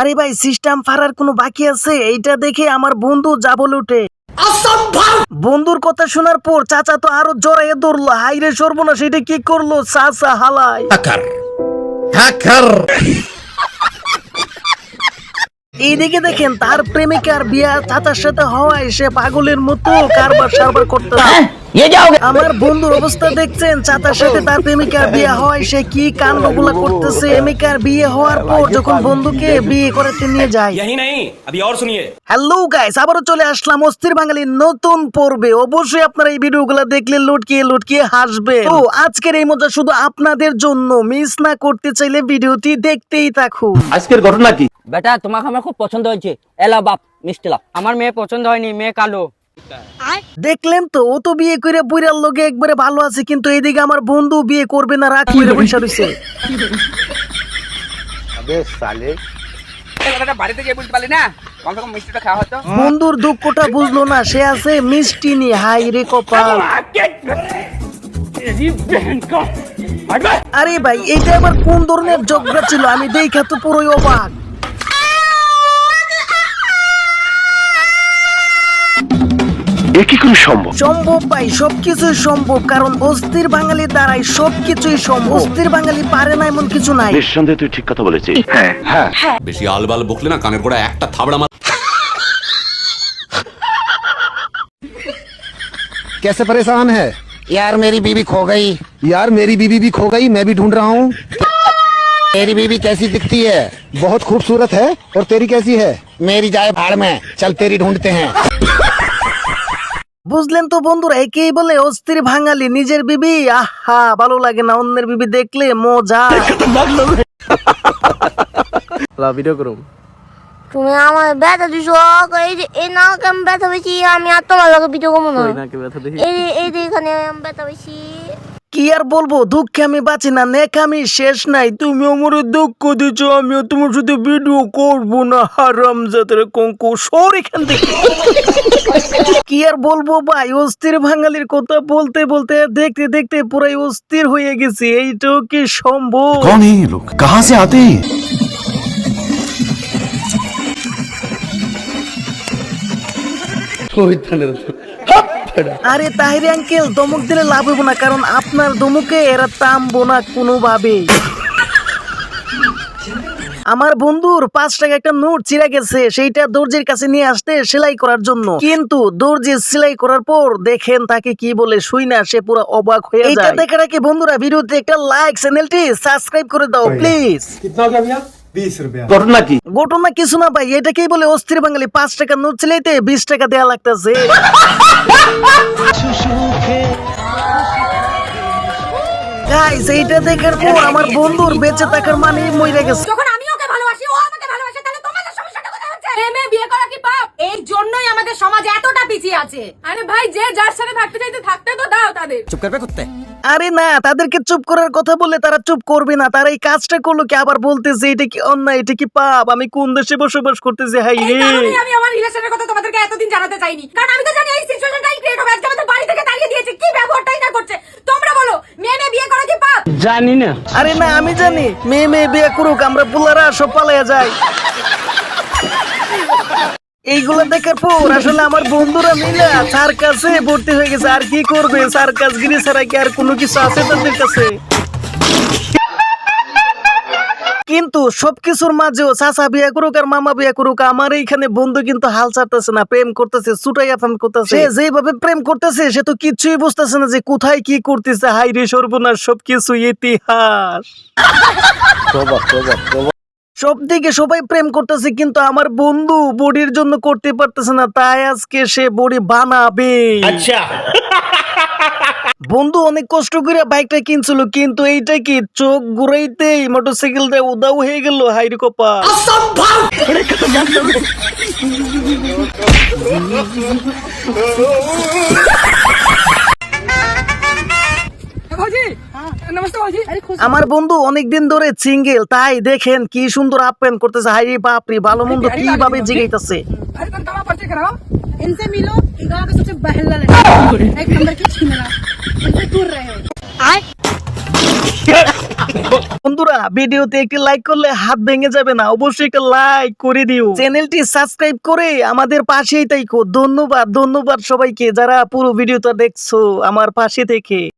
আরে ভাই সিস্টেম ফারার কোনো বাকি আছে? এইটা দেখে আমার বন্ধু যা বলে উঠে বন্ধুর কথা শোনার পর চাচা তো আরও জড়াইয়ে ধরলো হাইরে সর্বনাশ এটা কি করল? চাচা হালাই হ্যাকার। হ্যাকার। এইদিকে দেখেন তার প্রেমিকার বিয়া চাচার সাথে হওয়ায় সে পাগলের মতো কারবার সারবার করতে হ্যাঁ, আমার বন্ধুর অবস্থা দেখছেন চাচার সাথে তার প্রেমিকার বিয়ে হয় সে কি কাণ্ডগুলা করতেছে? প্রেমিকার বিয়ে হওয়ার পর যখন বন্ধুকে বিয়ে করাতে নিয়ে যায়। হ্যালো গাইস আবারও চলে আসলাম অস্থির বাঙালি নতুন পর্বে। অবশ্যই আপনারা এই ভিডিওগুলো দেখলে লুটকিয়ে লুটকিয়ে হাসবে। তো আজকের এই মজা শুধু আপনাদের জন্য মিস না করতে চাইলে ভিডিওটি দেখতেই থাকুন। আজকের ঘটনা কি? বেটা তোমাকে খুব পছন্দ হয়েছে। এলা বাপ মিষ্টি লাভ। আমার মেয়ে পছন্দ হয়নি মেয়ে কালো। দেখলেন তো ও তো বিয়ে করে বুড়ার লোকে একবারে ভালো আছে কিন্তু এইদিকে আমার বন্ধু বিয়ে করবে না রাগ করে বসে রয়েছে। বাড়িতে গিয়ে বুঝতে পারলি না? কম কম মিষ্টিটা খাওয়া হতো। বন্ধুর দুঃখটা বুঝলো না সে আছে মিষ্টি নি হাই রে কপাল। আরে ভাই এটা আবার কোন ধরনের ঝগড়া ছিল? আমি দেখা তো পুরোই অবাক। এ কি করে সম্ভব সম্ভব ভাই সবকিছুই সম্ভব কারণ অস্থির বাঙালি দ্বারাই সবকিছুই সম্ভব অস্থির বাঙালি পারে না এমন কিছু নাই নিঃসন্দেহে তুই ঠিক কথা বলেছিস হ্যাঁ হ্যাঁ বেশি আলবাল বকলে না কানের গোড়া একটা থাবড়া মার कैसे परेशान है यार मेरी बीवी खो गई यार मेरी बीबी भी खो गई मैं भी ढूंढ रहा हूँ मेरी बीवी कैसी दिखती है बहुत खूबसूरत है और तेरी कैसी है मेरी जाए भाड़ में चल तेरी ढूंढते हैं বুঝলেন তো বন্ধুরা একেই বলে অস্থির ভাঙালি নিজের বিবি আহা ভালো লাগে না অন্যের বিবি দেখলে মজা। তুমি আমার ব্যথা দিছো এই যে এই নাকে আমি ব্যথা পেয়েছি আমি আর তোমার লগে ভিডিও করব না। এই যে- এই যে এখানে আমি ব্যথা পেয়েছি। কি আর বলবো দুঃখে আমি বাঁচি না নেক আমি শেষ নাই তুমি আমার দুঃখ দিচ্ছ আমিও তোমার সাথে ভিডিও করবো না হারাম জাতের কঙ্কু সর এখান থেকে কি আর বলবো ভাই অস্থির বাঙালির কথা বলতে বলতে দেখতে দেখতে পুরাই অস্থির হয়ে গেছি এইটাও কি সম্ভব कौन है ये लोग कहाँ से आते हैं আরে তাহিরে আঙ্কেল দমক দিলে লাভ হইব না কারণ আপনার দমুকে এরা থামবো না কোনোভাবেই আমার বন্ধুর পাঁচ টাকা একটা নোট চিরা গেছে সেইটা দর্জির কাছে নিয়ে আসতে সেলাই করার জন্য। কিন্তু দর্জি সেলাই করার পর দেখেন তাকে কি বলে শুই না সে পুরো অবাক হয়ে যায়। এটা দেখার আগে বন্ধুরা ভিডিওতে একটা লাইক চ্যানেলটি সাবস্ক্রাইব করে দাও প্লিজ ঘটনা কি? ঘটনা কিছু না ভাই এটাকেই বলে অস্থির বাঙালি। পাঁচ টাকা নোট চিলাইতে বিশ টাকা দেওয়া লাগতেছে। গাইস এইটা দেখার পর আমার বন্ধুর বেঁচে থাকার মানে মরে গেছে। যখন আমি ওকে ভালোবাসি ও আমাকে ভালোবাসে তাহলে তোমাদের সমস্যাটা কোথায় হচ্ছে? প্রেমে বিয়ে করা কি পাপ? এই জন্যই আমাদের সমাজ এতটা পিছিয়ে আছে। আরে ভাই যে যার সাথে থাকতে চাইতে থাকতে তো দাও তাদের। আরে না তাদেরকে চুপ করার কথা বলে তারা চুপ করবে না। তারা এই কাজটা করল কি? আবার বলতেছে এটা কি অন্যায়? এটা কি পাপ? আমি কোন দেশে বসবাস করতেছি? হাই রে আমি আমার রিলেশনের কথা তোমাদেরকে এতদিন জানাতে চাইনি। কারণ আমি তো জানি এই সিচুয়েশনটাই ক্রিয়েট হবে। আজকে আমাদের বাড়ি থেকে তাড়িয়ে দিয়েছে। কি ব্যবহারটাই না করছে? তোমরা বলো মেয়ে মেয়ে বিয়ে করা কি পাপ? জানি না। আরে না আমি জানি। মেয়ে মেয়ে বিয়ে করুক আমরা পুলারা সব পালাইয়া যাই। এইগুলো দেখার পর আসলে আমার বন্ধুরা মিলে স্যার কাছে ভর্তি হয়ে গেছে। আর কি করবে? স্যার কাজগিরি ছাড়া কি আর কোনো কিছু আছে তাদের কাছে? কিন্তু সবকিছুর মাঝেও চাচা বিয়া করুক আর মামা বিয়া করুক, আমার এইখানে বন্ধু কিন্তু হাল ছাড়তেছে না, প্রেম করতেছে ছুটাইয়া প্রেম করতেছে। যেভাবে প্রেম করতেছে, সে তো কিছুই বুঝতেছে না যে কোথায় কি করতেছে। হাই রে সর্বনাশ, সবকিছু ইতিহাস। সব দিকে সবাই প্রেম করতেছে কিন্তু আমার বন্ধু বডির জন্য করতে পারতেছে না তাই আজকে সে বডি বানাবে। আচ্ছা। বন্ধু অনেক কষ্ট করে বাইকটা কিনছিল কিন্তু এইটা কি চোখ ঘুরাইতেই মোটরসাইকেলটা উদাও হয়ে গেল হাইরে কপা আমার বন্ধু অনেকদিন ধরে সিঙ্গেল তাই দেখেন কি সুন্দর আপ্যায়ন করতেছে হাইরে বাপরে ভালো মন্দ কিভাবে জিগাইতেছে इनसे मिलो गांव के सबसे बहला लड़का एक नंबर की छीनरा इनसे दूर रहे বন্ধু বন্ধুরা ভিডিওতে একটি লাইক করলে হাত ভেঙে যাবে না অবশ্যই একটা লাইক করে দিও চ্যানেলটি সাবস্ক্রাইব করে আমাদের পাশেই তাইকো ধন্যবাদ ধন্যবাদ সবাইকে যারা পুরো ভিডিওটা দেখছো আমার পাশে থেকে